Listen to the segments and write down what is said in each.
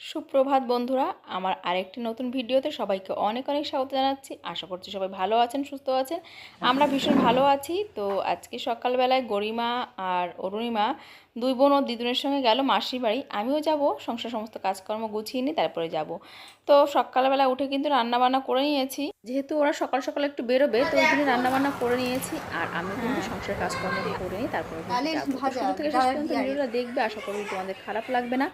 সুপ্রভাত বন্ধুরা, আমার আরেকটি নতুন ভিডিওতে সবাইকে অনেক অনেক স্বাগত জানাচ্ছি। আশা করছি সবাই ভালো আছেন, সুস্থ আছেন। আমরা ভীষণ ভালো আছি। তো আজকে সকালবেলায় গরিমা আর অরুণিমা দুই বোন ও দিদুনের সঙ্গে গেল মাসির বাড়ি। আমিও যাব সংসার সমস্ত কাজকর্ম গুছিয়ে নিই তারপরে যাব। তো সকালবেলা উঠে কিন্তু রান্না বান্না করে নিয়েছি। যেহেতু ওরা সকাল সকাল একটু বেরোবে তো ওই জন্য রান্না বান্না করে নিয়েছি। আর আমি কিন্তু সংসার কাজকর্ম করে নিই তারপরে কিন্তু যাব। তো শুরু থেকে শেষ পর্যন্ত ভিডিওটা দেখবে আশা করি তোমাদের খারাপ লাগবে না।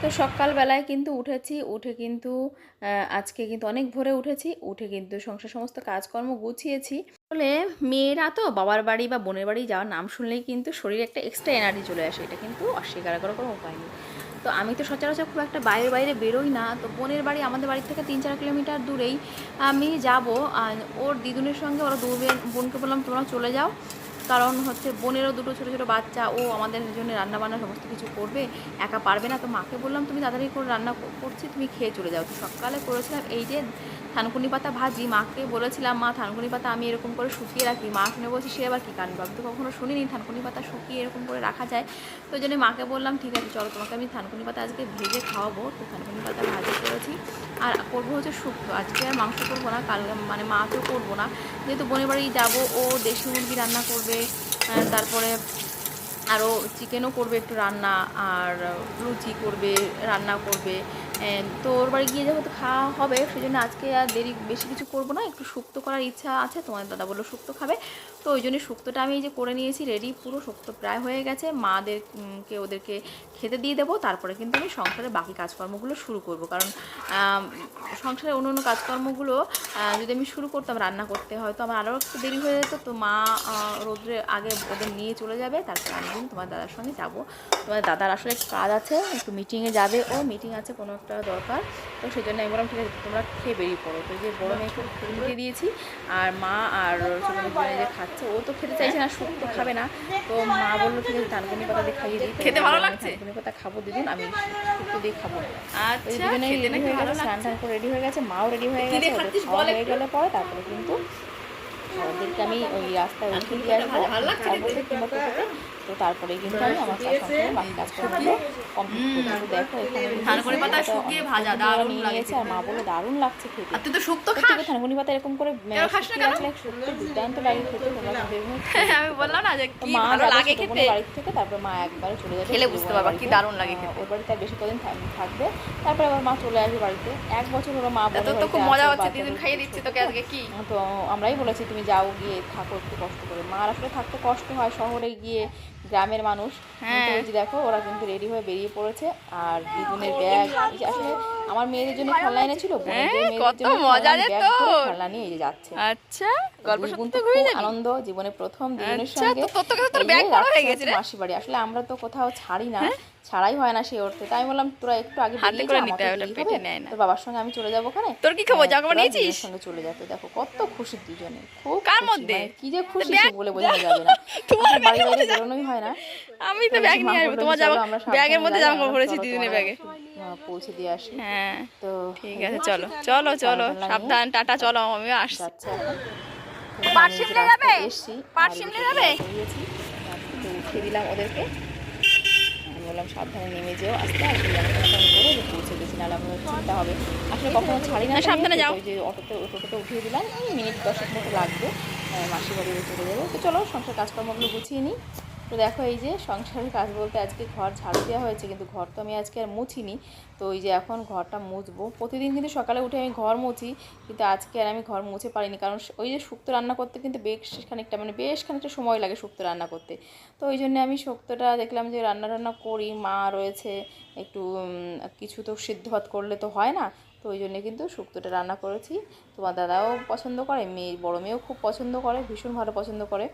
তো সকালবেলায় কিন্তু উঠেছি উঠে কিন্তু আজকে কিন্তু অনেক ভোরে উঠেছি উঠে কিন্তু সংসার সমস্ত কাজকর্ম গুছিয়েছি। বলে মেয়েরা তো বাবার বাড়ি বা বোনের বাড়ি যাওয়ার নাম শুনলেই কিন্তু শরীরে একটা এক্সট্রা এনার্জি চলে আসে, এটা কিন্তু অস্বীকার করার কোনো উপায় নেই। তো আমি তো সচরাচর খুব একটা বাইরে বাইরে বেরোই না, তো বোনের বাড়ি আমাদের বাড়ি থেকে তিন চার কিলোমিটার দূরেই আমি যাব ওর দিদুনের সঙ্গে ওরা দু বোনকে বললাম, তোমরা চলে যাও। কারণ হচ্ছে বোনেরও দুটো ছোটো ছোটো বাচ্চা, ও আমাদের জন্য রান্না বান্না সমস্ত কিছু করবে, একা পারবে না। তো মাকে বললাম, তুমি তাড়াতাড়ি করে রান্না করছি, তুমি খেয়ে চলে যাও। তো সকালে করেছিলাম এই যে থানকুনি পাতা ভাজি, মাকে বলেছিলাম, মা, থানকুনি পাতা আমি এরকম করে শুকিয়ে রাখি। মা শুনে বলছি, সে আবার কী কাণ্ড? আমি তো কখনো শুনিনি থানকুনি পাতা শুকিয়ে এরকম করে রাখা যায়। তো ওই জন্য মাকে বললাম, ঠিক আছে, চলো তোমাকে আমি থানকুনি পাতা আজকে ভেজে খাওয়াবো। তো থানকুনি পাতা ভাজি করেছি। আর করব হচ্ছে শুক্তো আজকে আর মাংস করব না কাল মানে মাছও করব না। যেহেতু বোনের বাড়ি যাব, ও দেশি মুরগি রান্না করবে তারপরে আরও চিকেনও করবে একটু রান্না, আর লুচি করবে, রান্না করবে। তো ওর বাড়ি গিয়ে যেহেতু খাওয়া হবে সেই জন্য আজকে আর দেরি বেশি কিছু করব না। একটু শুক্তো করার ইচ্ছা আছে তোমার দাদা বলল শুক্তো খাবে। তো ওই জন্য শুক্তোটা আমি এই যে করে নিয়েছি রেডি পুরো শুক্তো প্রায় হয়ে গেছে। মাদেরকে ওদেরকে খেতে দিয়ে দেবো তারপরে কিন্তু আমি সংসারের বাকি কাজকর্মগুলো শুরু করব। কারণ আম, সংসারের অন্য অন্য কাজকর্মগুলো যদি আমি শুরু করতাম রান্না করতে হয়তো আমার আরও একটু দেরি হয়ে যেত। তো মা রোদ্রে আগে ওদের নিয়ে চলে যাবে তারপরে আমি তোমার দাদার সঙ্গে যাব। তোমার দাদার আসলে কাজ আছে একটু মিটিংয়ে যাবে। ও মিটিং আছে কোনো একটা দরকার। তো সেই জন্য আমি বললাম ঠিক আছে তোমরা খেয়ে বেরিয়ে পড়ো। তো যে বড় মেয়েকে খেতে দিয়ে দিয়েছি আর মা আর যে খাচ্ছে ও তো খেতে চাইছে না শুক্তো খাবে না। তো মা বলল ঠিক আছে ধানকুনি পাতা দিয়ে খাইয়ে দিই। খেতে ভালো লাগছে? ধানকুনি পাতা খাব দিদিন আমি শুক্তো দিয়ে খাব। ওই আচ্ছা রেডি হয়ে গেছে স্নান টান করে রেডি হয়ে গেছে মাও রেডি হয়ে গেছে ওদের খাওয়া হয়ে গেলে পরে তারপরে কিন্তু ওদেরকে আমি ওই রাস্তায় উঠে দিয়ে আসব। কিংবা তো তারপরে কিন্তু আমি আমার কাজ বাকি কাজ করব কমপ্লিট করব। দেখো এখানে থানকুনি পাতা শুকিয়ে ভাজা, দারুণ নিয়ে লাগে নিয়েছে আর মা বলে দারুণ লাগছে খেতে। তুই তো শুক্তো খাস? থানকুনি পাতা এরকম করে খাস না কেন? দুর্দান্ত লাগে খেতে তোমরা আমি বললাম না যে কি ভালো লাগে খেতে। বাড়ির থেকে তারপর মা একবারে চলে যাবে খেলে বুঝতে পারবা কি। দারুণ লাগে খেতে। ওর বাড়িতে বেশি কদিন থাকবে। তারপরে আবার মা চলে আসবে বাড়িতে। এক বছর ওরা মা তোর তো খুব মজা হচ্ছে দিদিন খাইয়ে দিচ্ছে তোকে আজকে কি? তো আমরাই বলেছি তুমি যাও গিয়ে থাকো একটু কষ্ট করে। মার আসলে থাকতে কষ্ট হয় শহরে গিয়ে গ্রামের মানুষ। হ্যাঁ। দেখো ওরা কিন্তু রেডি হয়ে বেরিয়ে পড়েছে। আর দুজনের ব্যাগ আসলে আমার মেয়েদের জন্য খেলনা এনেছিল হ্যাঁ, কত মজা রে। খেলনা নিয়ে যাচ্ছে আচ্ছা গল্প শুনতে ঘুরে যাবি আনন্দ জীবনে প্রথম আচ্ছা, সঙ্গে তো তোর তো কাছে তোর ব্যাগ বড় হয়ে গেছে রে। মাসির বাড়ি আসলে আমরা তো কোথাও ছাড়ি না ছাড়াই হয় না সেই অর্থে তাই বললাম তোরা একটু আগে হাতে করে নিতে হয়, ওটা পেটে নেয় না। তোর বাবার সঙ্গে আমি চলে যাব ওখানে তোর কি খবর? হ্যাঁ, জামা কাপড় নিয়েছিস? সঙ্গে চলে যেত দেখো কত খুশি দুজনে খুব কার মধ্যে? মানে কি যে খুশি বলে বোঝানো যাবে না তোমার বাড়ি বেরোনোই হয় না আমি তো তো ব্যাগ নিয়ে আসব তোমার জামা ব্যাগের মধ্যে জামা কাপড় পরেছি তোমার ব্যাগে পৌঁছে দিয়ে আসি হ্যাঁ তো ঠিক আছে চলো চলো চলো সাবধান টাটা চলো আমিও আসছি। পাট শিমলে যাবে? পাট শিমলে যাবে? তো উঠিয়ে দিলাম ওদেরকে। বললাম সাবধানে নেমে যেও আস্তে আস্তে যেন ফোন করে যে পৌঁছে গেছি নাহলে আমার চিন্তা হবে। আসলে কখনো ছাড়ি না সাবধানে যাও। যে অটোতে টোটোতে উঠিয়ে দিলাম মিনিট দশেক মতো লাগবে। আহ, মাসির বাড়ি চলে যাব। তো চলো সংসার কাজকর্মগুলো গুছিয়ে নিই। তো দেখো এই যে সংসারের কাজ বলতে আজকে ঘর ঝাড়ু দেওয়া হয়েছে, কিন্তু ঘর তো আমি আজকে আর মুছিনি। তো ওই যে এখন ঘরটা মুছবো। প্রতিদিন কিন্তু সকালে উঠে আমি ঘর মুছি, কিন্তু আজকে আর আমি ঘর মুছে পারিনি। কারণ ওই যে শুক্তো রান্না করতে কিন্তু বেশ খানিকটা মানে বেশ খানিকটা সময় লাগে শুক্তো রান্না করতে। তো ওই জন্য আমি শুক্তোটা দেখলাম যে রান্না টান্না করি। মা রয়েছে, একটু কিছু তো সিদ্ধ ভাত করলে তো হয় না। তো ওই জন্যে কিন্তু শুক্তোটা রান্না করেছি। তোমার দাদাও পছন্দ করে, মেয়ে, বড় মেয়েও খুব পছন্দ করে, ভীষণ ভালো পছন্দ করে।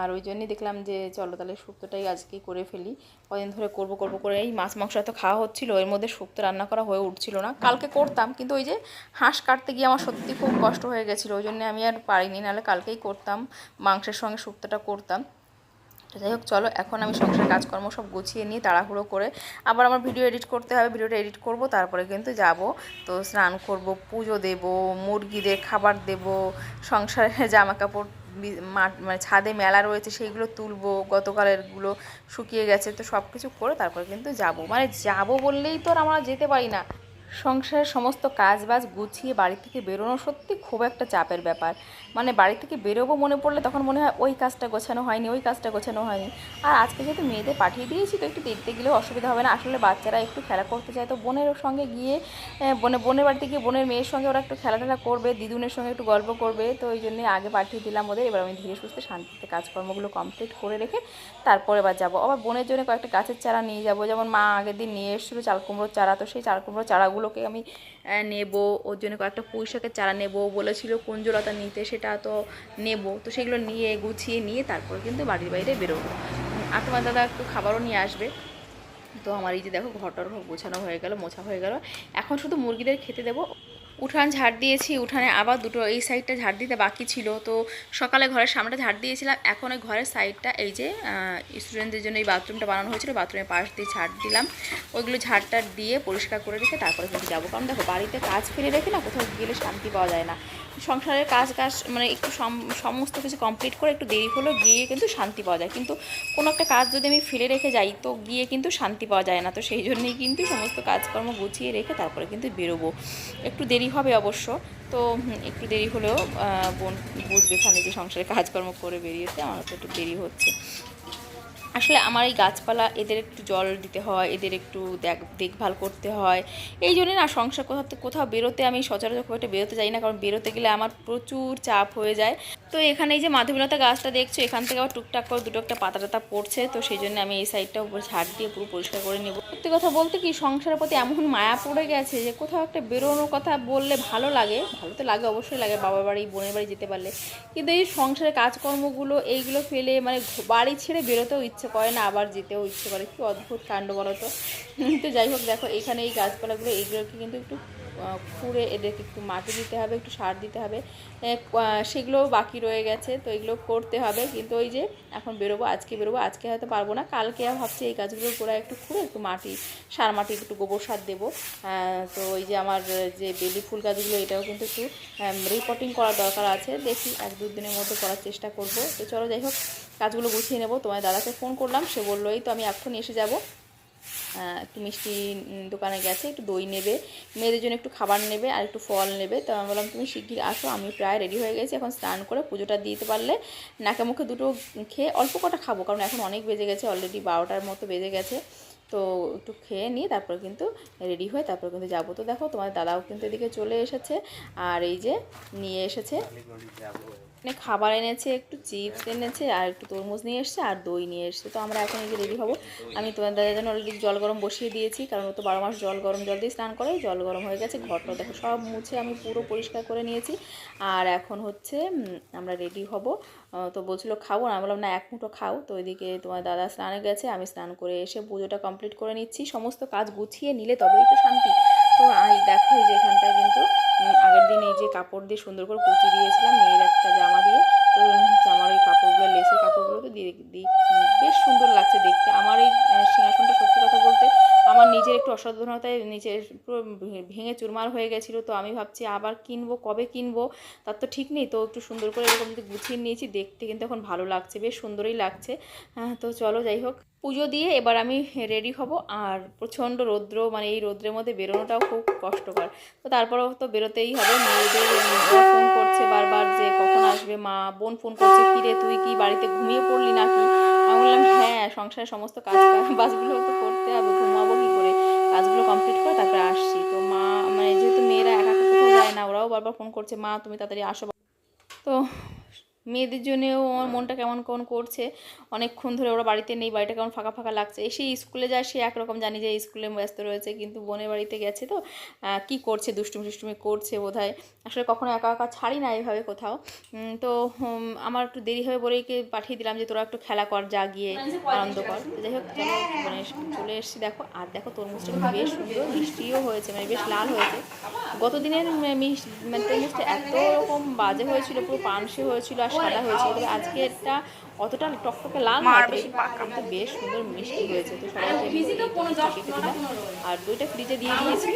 আর ওই জন্যই দেখলাম যে, চলো তাহলে শুক্তোটাই আজকেই করে ফেলি। কদিন ধরে করব করব করে এই মাছ মাংস এত খাওয়া হচ্ছিল, এর মধ্যে শুক্তো রান্না করা হয়ে উঠছিল না। কালকে করতাম, কিন্তু ওই যে হাঁস কাটতে গিয়ে আমার সত্যি খুব কষ্ট হয়ে গেছিল, ওই জন্য আমি আর পারিনি, নাহলে কালকেই করতাম, মাংসের সঙ্গে শুক্তোটা করতাম। তো যাই হোক, চলো, এখন আমি সংসারের কাজকর্ম সব গুছিয়ে নিয়ে তাড়াহুড়ো করে। আবার আমার ভিডিও এডিট করতে হবে ভিডিওটা এডিট করব, তারপরে কিন্তু যাব। তো স্নান করব, পুজো দেব, মুরগিদের খাবার দেব সংসারের জামা কাপড় মানে ছাদে মেলা রয়েছে, সেইগুলো তুলবো গতকালেরগুলো শুকিয়ে গেছে, তো সব কিছু করে তারপরে কিন্তু যাব। মানে যাব বললেই তো আর আমরা যেতে পারি না। সংসারের সমস্ত কাজ বাজ গুছিয়ে বাড়ি থেকে বেরোনো সত্যি খুব একটা চাপের ব্যাপার। মানে বাড়ি থেকে বেরোবো মনে পড়লে তখন মনে হয় ওই কাজটা গোছানো হয়নি, ওই কাজটা গোছানো হয়নি। আর আজকে যেহেতু মেয়েদের পাঠিয়ে দিয়েছি, তো একটু দেখতে গেলেও অসুবিধা হবে না। আসলে বাচ্চারা একটু খেলা করতে চায়, তো বোনের সঙ্গে গিয়ে বোনে, বোনের বাড়িতে গিয়ে বোনের মেয়ের সঙ্গে ওরা একটু খেলা টেলা করবে, দিদুনের সঙ্গে একটু গল্প করবে। তো ওই জন্যই আগে পাঠিয়ে দিলাম ওদের। এবার আমি ধীরে সুস্থে শান্তিতে কাজকর্মগুলো কমপ্লিট করে রেখে তারপরে এবার যাব। আবার বোনের জন্য কয়েকটা গাছের চারা নিয়ে যাব। যেমন মা আগের দিন নিয়ে এসেছিল চাল কুমড়োর চারা, তো সেই চাল কুমড়োর চারাগুলোকে আমি নেব। ওর জন্য কয়েকটা পুঁই শাকের চারা নেব। বলেছিল কুঞ্জলতা নিতে, সেটা তো নেব। তো সেগুলো নিয়ে, গুছিয়ে নিয়ে তারপর কিন্তু বাড়ির বাইরে বেরোবো। আর তোমার দাদা একটু খাবারও নিয়ে আসবে। তো আমার এই যে দেখো ঘরটার ঘর গোছানো হয়ে গেল, মোছা হয়ে গেল। এখন শুধু মুরগিদের খেতে দেবো। উঠান ঝাড় দিয়েছি, উঠানে আবার দুটো এই সাইডটা ঝাড় দিতে বাকি ছিল। তো সকালে ঘরের সামনেটা ঝাড় দিয়েছিলাম, এখন ওই ঘরের সাইডটা এই যে স্টুডেন্টদের জন্য এই বাথরুমটা বানানো হয়েছিল, বাথরুমের পাশ দিয়ে ঝাড় দিলাম। ওইগুলো ঝাড়টা দিয়ে পরিষ্কার করে রেখে তারপরে কিন্তু যাব। কারণ দেখো বাড়িতে কাজ ফেলে রেখে না কোথাও গেলে শান্তি পাওয়া যায় না। সংসারের কাজ কাজ মানে একটু সম- সমস্ত কিছু কমপ্লিট করে একটু দেরি হলেও গিয়ে কিন্তু শান্তি পাওয়া যায়। কিন্তু কোনো একটা কাজ যদি আমি ফেলে রেখে যাই, তো গিয়ে কিন্তু শান্তি পাওয়া যায় না। তো সেই জন্যই কিন্তু সমস্ত কাজকর্ম গুছিয়ে রেখে তারপরে কিন্তু বেরোবো। একটু দেরি হবে অবশ্য। তো একটু দেরি হলেও বোন বুঝবে এখানে যে সংসারে কাজকর্ম করে বেরিয়েছে, আমার তো একটু দেরি হচ্ছে। আসলে আমার এই গাছপালা, এদের একটু জল দিতে হয়, এদের একটু দেখ, দেখভাল করতে হয়। এই জন্যে না সংসার কোথাও কোথাও বেরোতে আমি সচরাচর খুব একটা বেরোতে যাই না, কারণ বেরোতে গেলে আমার প্রচুর চাপ হয়ে যায়। তো এখানে এই যে মাধবীলতা গাছটা দেখছ, এখান থেকে আবার টুকটাক করে দুটো একটা পাতা টাতা পড়ছে, তো সেই জন্য আমি এই সাইডটা উপরে ঝাড় দিয়ে পুরো পরিষ্কার করে নেব। সত্যি কথা বলতে কি, সংসারের প্রতি এমন মায়া পড়ে গেছে যে কোথাও একটা বেরোনোর কথা বললে ভালো লাগে, ভালো তো লাগে, অবশ্যই লাগে, বাবার বাড়ি, বোনের বাড়ি যেতে পারলে। কিন্তু এই সংসারের কাজকর্মগুলো, এইগুলো ফেলে মানে বাড়ি ছেড়ে বেরোতেও ইচ্ছে করে না, আবার যেতেও ইচ্ছে করে। কি অদ্ভুত কাণ্ড বলো তো? যাই হোক, দেখো, এখানে এই গাছপালাগুলো এইগুলোকে কিন্তু একটু খুঁড়ে এদেরকে একটু মাটি দিতে হবে, একটু সার দিতে হবে। সেগুলোও বাকি রয়ে গেছে, তো এগুলো করতে হবে। কিন্তু ওই যে এখন বেরোবো, আজকে বেরোবো, আজকে হয়তো পারব না। কালকে ভাবছি এই গাছগুলোর গোড়ায় একটু খুঁড়ে একটু মাটি, সার মাটি, একটু গোবর সার দেবো। তো ওই যে আমার যে বেলি ফুল গাছগুলো, এটাও কিন্তু একটু রিপোর্টিং করার দরকার আছে। দেখি এক দু দিনের মধ্যে করার চেষ্টা করব। তো চলো যাই হোক কাজগুলো গুছিয়ে নেব। তোমার দাদাকে ফোন করলাম, সে বলল, এই তো আমি এক্ষুনি এসে যাব। একটু মিষ্টি দোকানে গেছে, একটু দই নেবে, মেয়েদের জন্য একটু খাবার নেবে আর একটু ফল নেবে। তো আমি বললাম, তুমি শিগগির আসো, আমি প্রায় রেডি হয়ে গেছি, এখন স্নান করে পুজোটা দিতে পারলে নাকে মুখে দুটো খেয়ে অল্প কটা খাব, কারণ এখন অনেক বেজে গেছে অলরেডি বারোটার মতো বেজে গেছে। তো একটু খেয়ে নিয়ে তারপর কিন্তু রেডি হয়ে তারপর কিন্তু যাব। তো দেখো তোমার দাদাও কিন্তু এদিকে চলে এসেছে, আর এই যে নিয়ে এসেছে। এখানে খাবার এনেছে, একটু চিপস এনেছে, আর একটু তরমুজ নিয়ে এসেছে, আর দই নিয়ে এসেছে। তো আমরা এখন এই রেডি হব। আমি তোমার দাদার জন্য অলরেডি জল গরম বসিয়ে দিয়েছি, কারণ ও তো বারো মাস জল গরম, জল দিয়ে স্নান করে জল গরম হয়ে গেছে। ঘরটা দেখো, সব মুছে আমি পুরো পরিষ্কার করে নিয়েছি। আর এখন হচ্ছে আমরা রেডি হব। তো বলছিল খাব না বললাম, না, এক মুঠো খাও। তো ওইদিকে তোমার দাদা স্নানে গেছে, আমি স্নান করে এসে পুজোটা কমপ্লিট করে নিচ্ছি। সমস্ত কাজ গুছিয়ে নিলে তবেই তো শান্তি। তো এই দেখো এই যে এখানটায় কিন্তু আগের দিন এই যে কাপড় দিয়ে সুন্দর করে কুচি দিয়েছিলাম, মেয়ের একটা জামা দিয়ে। তো জামার ওই কাপড়গুলো, লেসের কাপড়গুলো তো দিয়ে বেশ সুন্দর লাগছে দেখতে। আমার এই সিংহাসনটা সত্যি কথা বলতে আমার নিজের একটু অসাবধানতায় নিজের পুরো ভেঙে চুরমার হয়ে গেছিল তো আমি ভাবছি আবার কিনবো কবে কিনবো? তার তো ঠিক নেই তো একটু সুন্দর করে এরকম গুছিয়ে নিয়েছি দেখতে কিন্তু এখন ভালো লাগছে বেশ সুন্দরই লাগছে। হ্যাঁ, তো চলো যাই হোক। পুজো দিয়ে এবার আমি রেডি হব আর প্রচণ্ড রৌদ্র মানে এই রৌদ্রের মধ্যে বেরোনোটাও খুব কষ্টকর। তো তারপরেও তো বেরোতেই হবে মেয়েদের ফোন করছে বারবার যে কখন আসবে মা বোন ফোন করছে কিরে তুই কি বাড়িতে ঘুমিয়ে পড়লি নাকি? আমি বললাম হ্যাঁ সংসারের সমস্ত কাজ বাসগুলো তো করতে হবে ঘুমাবো কাজগুলো কমপ্লিট করে তারপরে আসছি। তো মা মানে যেহেতু মেয়েরা একা কোথাও যায় না, ওরাও বারবার ফোন করছে, মা, তুমি তাড়াতাড়ি আসো। তো মেয়েদের জন্যেও আমার মনটা কেমন কেমন করছে? অনেকক্ষণ ধরে ওরা বাড়িতে নেই, বাড়িটা কেমন ফাঁকা ফাঁকা লাগছে? এসে স্কুলে যায়, সে একরকম জানি যে স্কুলে ব্যস্ত রয়েছে, কিন্তু বোনের বাড়িতে গেছে তো কি করছে, দুষ্টুমি টুষ্টুমি করছে বোধহয়? আসলে কখনো একা একা ছাড়ি না এইভাবে কোথাও। তো আমার একটু দেরি বলেই কে পাঠিয়ে দিলাম যে তোরা একটু খেলা কর, যা গিয়ে আনন্দ কর। যাই হোক মানে চলে এসেছি। দেখো, আর দেখো তরমুজটা কিন্তু বেশ সুন্দর মিষ্টিও হয়েছে মানে বেশ লাল হয়েছে। গত দিনের মিষ্টি মানে তরমুজটা এত রকম বাজে হয়েছিল, পুরো পানসে হয়েছিল সাদা হয়েছে। তবে আজকে এটা অতটা টকটকে লাল। কিন্তু বেশ সুন্দর মিষ্টি হয়েছে। তো দিলাম। আর দুইটা ফ্রিজে দিয়ে দিয়েছি।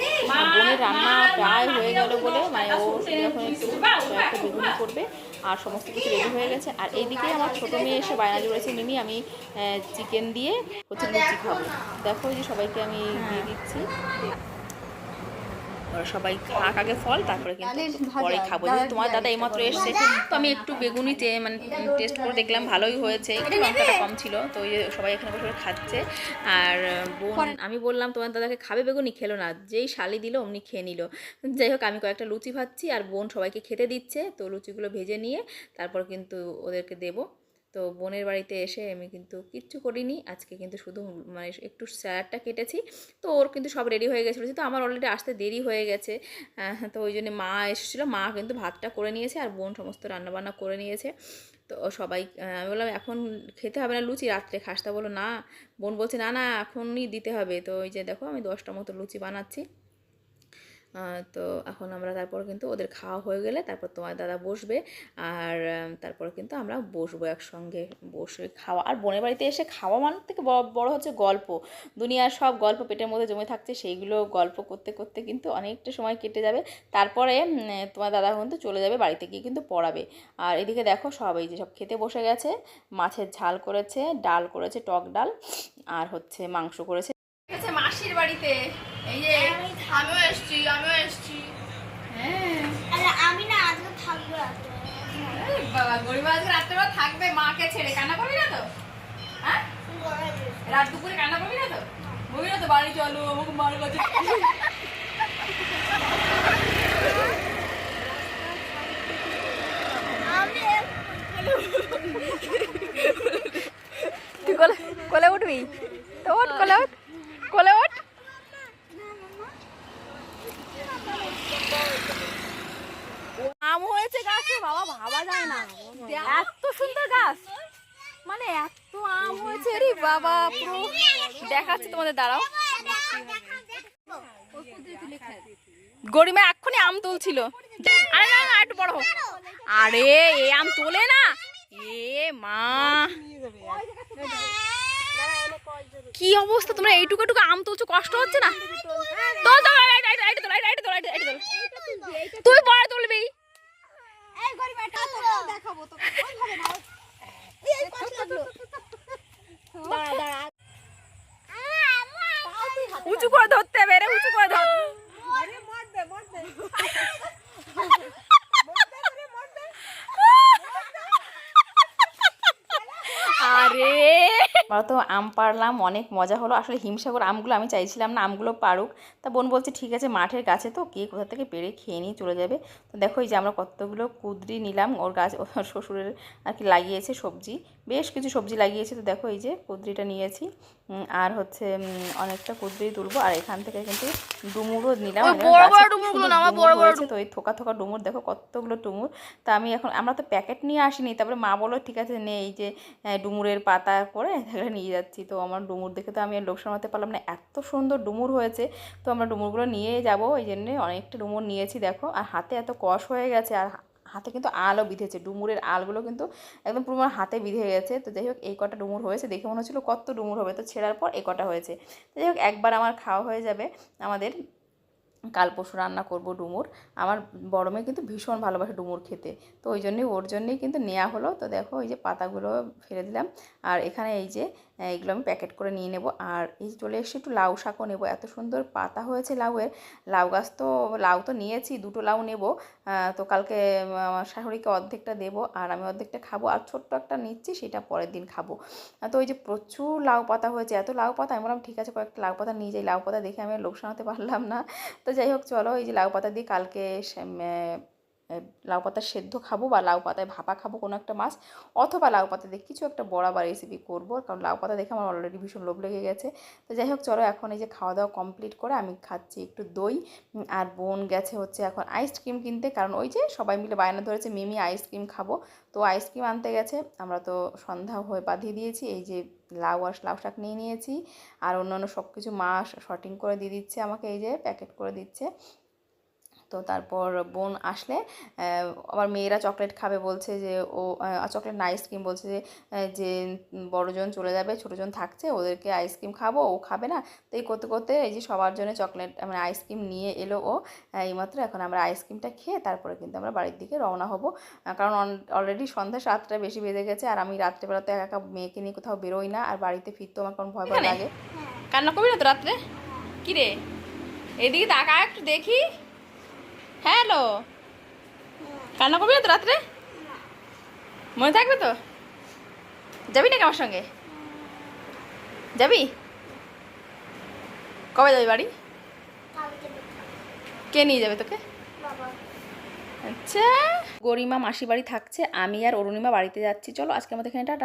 বোনের রান্না প্রায় হয়ে গেল বলে মানে ও এখন একটু কয়েকটা বেগুনি করবে। আর সমস্ত কিছু রেডি হয়ে গেছে। আর এইদিকে আমার ছোটো মেয়ে এসে বায়না জুড়েছে মিমি আমি চিকেন দিয়ে হচ্ছে লুচি খাব। দেখো যে সবাইকে আমি দিয়ে দিচ্ছি। সবাই খাক আগে ফল তারপরে কিন্তু পরে খাব। যেহেতু তোমার দাদা এইমাত্র এসছে তো আমি একটু বেগুনি মানে টেস্ট করে দেখলাম ভালোই হয়েছে একটু লঙ্কাটা কম ছিল তো ওই সবাই এখানে বসে বসে খাচ্ছে। আর বোন আমি বললাম তোমার দাদাকে খাবে বেগুনি? খেলো না। যেই শালি দিল অমনি খেয়ে নিল। যাই হোক আমি কয়েকটা লুচি ভাজছি আর বোন সবাইকে খেতে দিচ্ছে তো লুচিগুলো ভেজে নিয়ে তারপর কিন্তু ওদেরকে দেবো। তো বোনের বাড়িতে এসে আমি কিন্তু কিচ্ছু করিনি। আজকে কিন্তু শুধু মানে একটু স্যালাডটা কেটেছি। তো ওর কিন্তু সব রেডি হয়ে গেছিল। তো আমার অলরেডি আসতে দেরি হয়ে গেছে তো ওই জন্য মা এসেছিল। মা কিন্তু ভাতটা করে নিয়েছে আর বোন সমস্ত রান্নাবান্না করে নিয়েছে। তো সবাই আমি বললাম, এখন খেতে হবে না লুচি? রাত্রে খাস। তা বলো না। বোন বলছে, না না, এখনই দিতে হবে। তো ওই যে দেখো, আমি দশটা মতো লুচি বানাচ্ছি। তো এখন আমরা তারপর কিন্তু ওদের খাওয়া হয়ে গেলে তারপর তোমার দাদা বসবে আর তারপর কিন্তু আমরা বসবো একসঙ্গে বসে খাওয়া। আর বোনের বাড়িতে এসে খাওয়া মানে থেকে বড়- বড় হচ্ছে গল্প। দুনিয়ার সব গল্প পেটের মধ্যে জমে থাকছে সেইগুলো গল্প করতে করতে কিন্তু অনেকটা সময় কেটে যাবে। তারপরে তোমার দাদা কিন্তু চলে যাবে বাড়িতে গিয়ে কিন্তু পড়াবে। আর এদিকে দেখো সবাই যে সব খেতে বসে গেছে মাছের ঝাল করেছে ডাল করেছে টক ডাল আর হচ্ছে মাংস করেছে। মাসির বাড়িতে এই যে আমিও এসছি আমিও এসছি। হ্যাঁ। আরে আমি না আজকে থাকব বাবা গরিব আজকে রাত্রেবেলা থাকবে মাকে ছেড়ে। কান্না করবি না তো? হ্যাঁ? রাত দুপুরে কান্না করবি না তো? বলবি না তো বাড়ি চলো আমাকে মার কাছে আমি তুই কোলে কোলে উঠবি তো ওঠ কোলে ওঠ কোলে ওঠ আম হয়েছে গাছে বাবা ভাবা যায় না এত সুন্দর গাছ মানে এত আম হয়েছে রে বাবা পুরো দেখাচ্ছি তোমাদের দাঁড়াও গরিমা এক্ষুনি আম তুলছিল। আরে না একটু বড় হোক। আরে এ আম তোলে না। এ মা। কি অবস্থা তোমরা এইটুকু টুকু আম তুলছো কষ্ট হচ্ছে না? তোল তোল তুই পরে তুলবি। উঁচু করে ধরতে হবে রে উঁচু করে ধর আরে আমরা তো আম পারলাম, অনেক মজা হলো। আসলে হিমসাগর আমগুলো আমি চাইছিলাম না, আমগুলো পারুক। তা বোন বলছে, ঠিক আছে, মাঠের গাছে তো, কে কোথা থেকে পেরে খেয়ে নিয়ে চলে যাবে? তো দেখো, এই যে আমরা কতগুলো কুদরি নিলাম, ওর গাছ, ওর শ্বশুরের আর কি লাগিয়েছে সবজি। বেশ কিছু সবজি লাগিয়েছে। তো দেখো এই যে কুদরিটা নিয়েছি। আর হচ্ছে অনেকটা কুদরি তুলবো। আর এখান থেকে কিন্তু ডুমুরও নিলাম। তো এই থোকা থোকা ডুমুর দেখো কতগুলো ডুমুর। তা আমি এখন আমরা তো প্যাকেট নিয়ে আসিনি। তারপরে মা বলো ঠিক আছে নে এই যে ডুমুরের পাতা করে তাহলে নিয়ে যাচ্ছি। তো আমার ডুমুর দেখে তো আমি আর লোক সামলাতে পারলাম না। এত সুন্দর ডুমুর হয়েছে। তো আমরা ডুমুরগুলো নিয়ে যাব। ওই জন্যে অনেকটা ডুমুর নিয়েছি দেখো। আর হাতে এত কষ হয়ে গেছে। আর হাতে কিন্তু আলও বিঁধেছে। ডুমুরের আলগুলো কিন্তু একদম পুরো হাতে বিঁধে গেছে। তো যাই হোক, এই কটা ডুমুর হয়েছে দেখে মনে হচ্ছিল কত ডুমুর হবে। তো ছেঁড়ার পর এই কটা হয়েছে। তো যাই হোক, একবার আমার খাওয়া হয়ে যাবে। আমাদের কাল পরশু রান্না করব ডুমুর। আমার বড় মেয়ে কিন্তু ভীষণ ভালোবাসে ডুমুর খেতে। তো ওই জন্যই, ওর জন্যই কিন্তু নেওয়া হলো। তো দেখো, এই যে পাতাগুলো ফেলে দিলাম। আর এখানে এই যে এগুলো আমি প্যাকেট করে নিয়ে নেব। আর এই চলে এসেছি, একটু লাউ শাকও নেব। এত সুন্দর পাতা হয়েছে লাউয়ের। লাউ গাছ তো, লাউ তো নিয়েছি, দুটো লাউ নেব। তো কালকে আমার শাশুড়িকে অর্ধেকটা দেবো আর আমি অর্ধেকটা খাব। আর ছোট্ট একটা নিচ্ছি, সেটা পরের দিন খাব। তো ওই যে প্রচুর লাউ পাতা হয়েছে, এত লাউ পাতা, আমি বললাম, ঠিক আছে, কয়েকটা লাউ পাতা নিয়ে যাই। লাউ পাতা দেখে আমি আর লোক সামলাতে পারলাম না। তো যাই হোক, চলো এই যে লাউ পাতা দিয়ে কালকে লাউ পাতা সেদ্ধ খাব বা লাউ পাতায় ভাপা খাব কোনো একটা মাছ, অথবা লাউ পাতা দিয়ে কিছু একটা বড়া বা রেসিপি করব, কারণ লাউ পাতা দেখে আমার অলরেডি ভীষণ লোভ লেগে গেছে। তো যাই হোক, চলো এখন এই যে খাওয়া দাওয়া কমপ্লিট করে আমি খাচ্ছি একটু দই আর বোন গেছে হচ্ছে এখন আইসক্রিম কিনতে, কারণ ওই যে সবাই মিলে বায়না ধরেছে মিমি আইসক্রিম খাব। তো আইসক্রিম আনতে গেছে, আমরা তো সন্ধ্যা হয়ে বাঁধিয়ে দিয়েছি, এই যে লাউ আর লাউ শাক নিয়ে নিয়েছি, আর অন্যান্য সব কিছু মা শর্টিং করে দিয়ে দিচ্ছে আমাকে, এই যে প্যাকেট করে দিচ্ছে। তো তারপর বোন আসলে আবার মেয়েরা চকলেট খাবে বলছে যে ও চকলেট না আইসক্রিম বলছে যে যে বড়জন চলে যাবে ছোটোজন থাকছে ওদেরকে আইসক্রিম খাব ও খাবে না। তো এই করতে করতে এই যে সবার জন্য চকলেট মানে আইসক্রিম নিয়ে এলো ও এইমাত্র এখন আমরা আইসক্রিমটা খেয়ে তারপরে কিন্তু আমরা বাড়ির দিকে রওনা হব। কারণ অলরেডি সন্ধ্যা সাতটা বেশি বেজে গেছে আর আমি রাত্রেবেলা তো একা একা মেয়েকে নিয়ে কোথাও বেরোই না আর বাড়িতে ফিরতেও আমার কোনো ভয় ভয় লাগে। কান্না করবি না তো রাত্রে? কি রে এদিকে তাকা একটু দেখি। হ্যালো। কান্না করবি না তো রাত্রে? মনে থাকবে তো? যাবি নাকি আমার সঙ্গে? যাবি? কবে যাবি বাড়ি? কে নিয়ে যাবে তোকে? আচ্ছা। গরিমা মাসি বাড়ি থাকছে, আমি আর অরুণিমা বাড়িতে যাচ্ছি। চলো আজকে আমাদের এখানে টাটা।